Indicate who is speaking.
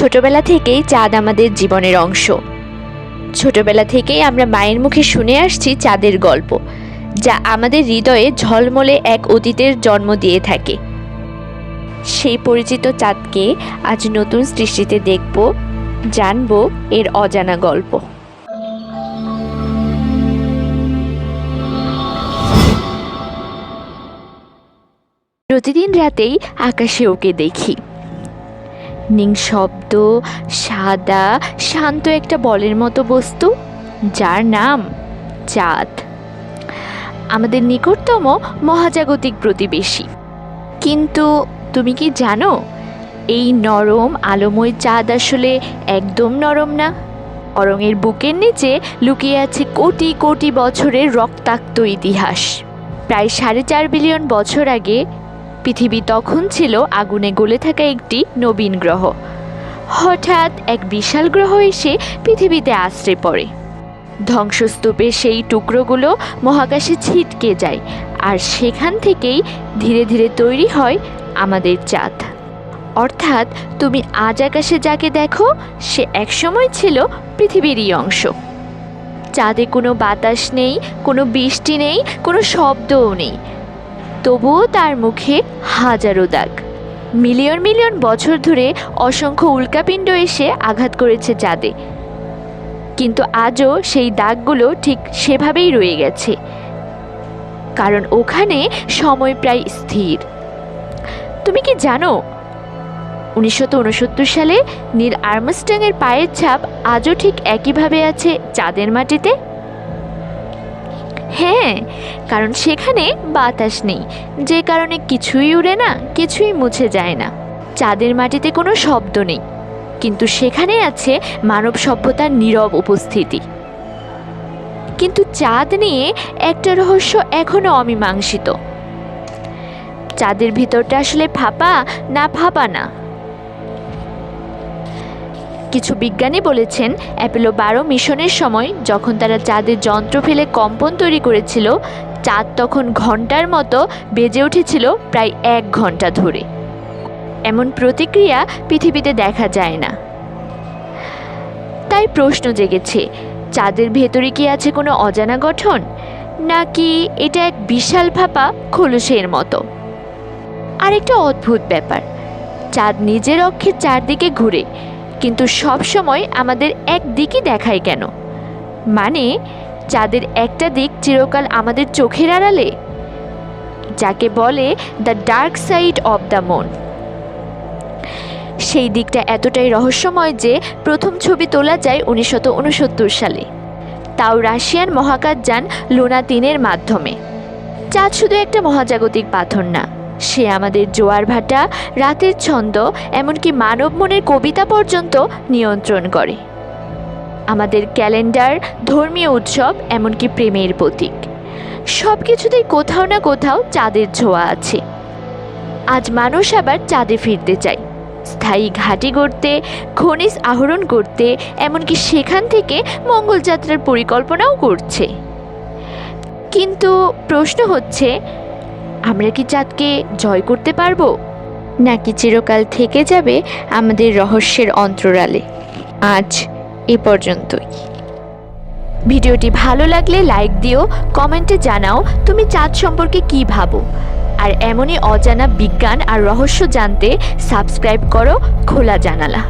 Speaker 1: ছোটবেলা থেকেই চাঁদ আমাদের জীবনের অংশ। ছোটবেলা থেকেই আমরা মায়ের মুখে শুনে আসছি চাঁদের গল্প, যা আমাদের হৃদয়ে ঝলমলে এক অতীতের জন্ম দিয়ে থাকে। সেই পরিচিত চাঁদকে আজ নতুন সৃষ্টিতে দেখব, জানব এর অজানা গল্প। প্রতিদিন রাতেই আকাশে ওকে দেখি। নিঃশব্দ সাদা, শান্ত একটা বলের মতো বস্তু, যার নাম চাঁদ। আমাদের নিকটতম মহাজাগতিক প্রতিবেশী। কিন্তু তুমি কি জানো, এই নরম আলোময় চাঁদ আসলে একদম নরম না? বরং এর বুকের নিচে লুকিয়ে আছে কোটি কোটি বছরের রক্তাক্ত ইতিহাস। প্রায় সাড়ে চার বিলিয়ন বছর আগে পৃথিবী তখন ছিল আগুনে গলে থাকা একটি নবীন গ্রহ। হঠাৎ এক বিশাল গ্রহ এসে পৃথিবীতে আশ্রে পড়ে। ধ্বংসস্তূপের সেই টুকরোগুলো মহাকাশে ছিটকে যায় আর সেখান থেকেই ধীরে ধীরে তৈরি হয় আমাদের চাঁদ। অর্থাৎ তুমি আজ আকাশে যাকে দেখো, সে একসময় ছিল পৃথিবীরই অংশ। চাঁদে কোনো বাতাস নেই, কোনো বৃষ্টি নেই, কোনো শব্দও নেই। তবুও তার মুখে হাজারো দাগ। মিলিয়ন মিলিয়ন বছর ধরে অসংখ্য উল্কাপিণ্ড এসে আঘাত করেছে চাঁদে। কিন্তু আজও সেই দাগগুলো ঠিক সেভাবেই রয়ে গেছে। কারণ ওখানে সময় প্রায় স্থির। তুমি কি জানো, উনিশশো উনসত্তর সালে নীল আর্মস্ট্যাংয়ের পায়ের ছাপ আজও ঠিক একইভাবে আছে চাঁদের মাটিতে? হ্যাঁ কারণ সেখানে বাতাস নেই। যে কারণে কিছুই উড়ে না, কিছুই মুছে যায় না। চাঁদের মাটিতে কোনো শব্দ নেই। কিন্তু সেখানে আছে মানব সভ্যতার নীরব উপস্থিতি। কিন্তু চাঁদ নিয়ে একটা রহস্য এখনও অমীমাংসিত। চাঁদের ভিতরটা আসলে ফাঁপা না ফাঁপা না? কিছু বিজ্ঞানী বলেছেন, অ্যাপেলো বারো মিশনের সময় যখন তারা চাঁদের যন্ত্র ফেলে কম্পন তৈরি করেছিল, চাঁদ তখন ঘণ্টার মতো বেজে উঠেছিল প্রায় এক ঘণ্টা ধরে। এমন প্রতিক্রিয়া পৃথিবীতে দেখা যায় না। তাই প্রশ্ন জেগেছে, চাঁদের ভেতরে কি আছে কোনো অজানা গঠন? নাকি এটা এক বিশাল ফাঁপা খোলসের মতো? আরেকটা অদ্ভুত ব্যাপার, চাঁদ নিজের অক্ষে চারদিকে ঘুরে কিন্তু সব সময় আমাদের এক দিকই দেখায় কেন? মানে চাঁদের একটা দিক চিরকাল আমাদের চোখের আড়ালে? যাকে বলে the dark side of the মন সেই দিকটা এতটাই রহস্যময় যে প্রথম ছবি তোলা যায় উনিশশো উনসত্তর সালে। তাও রাশিয়ান মহাকাশ যান লুনা তিনের মাধ্যমে। চাঁদ শুধু একটা মহাজাগতিক পাথর না সে আমাদের জোয়ার ভাটা, রাতের ছন্দ, এমনকি মানব মনের কবিতা পর্যন্ত নিয়ন্ত্রণ করে। আমাদের ক্যালেন্ডার, ধর্মীয় উৎসব, এমনকি প্রেমের প্রতীক। সব কিছুতেই কোথাও না কোথাও চাঁদের ছোঁয়া আছে। আজ মানুষ আবার চাঁদে ফিরতে চায়। স্থায়ী ঘাঁটি গড়তে, খনিজ আহরণ করতে, এমনকি সেখান থেকে মঙ্গলযাত্রার পরিকল্পনাও করছে। কিন্তু প্রশ্ন হচ্ছে আমরা কি চাঁদকে জয় করতে পারব? নাকি চিরকাল থেকে যাবে আমাদের রহস্যের অন্তরালে? আজ এ পর্যন্তই। ভিডিওটি ভালো লাগলে লাইক দিও, কমেন্টে জানাও তুমি চাঁদ সম্পর্কে কি ভাবো। আর এমনই অজানা বিজ্ঞান আর রহস্য জানতে সাবস্ক্রাইব করো খোলা জানালা।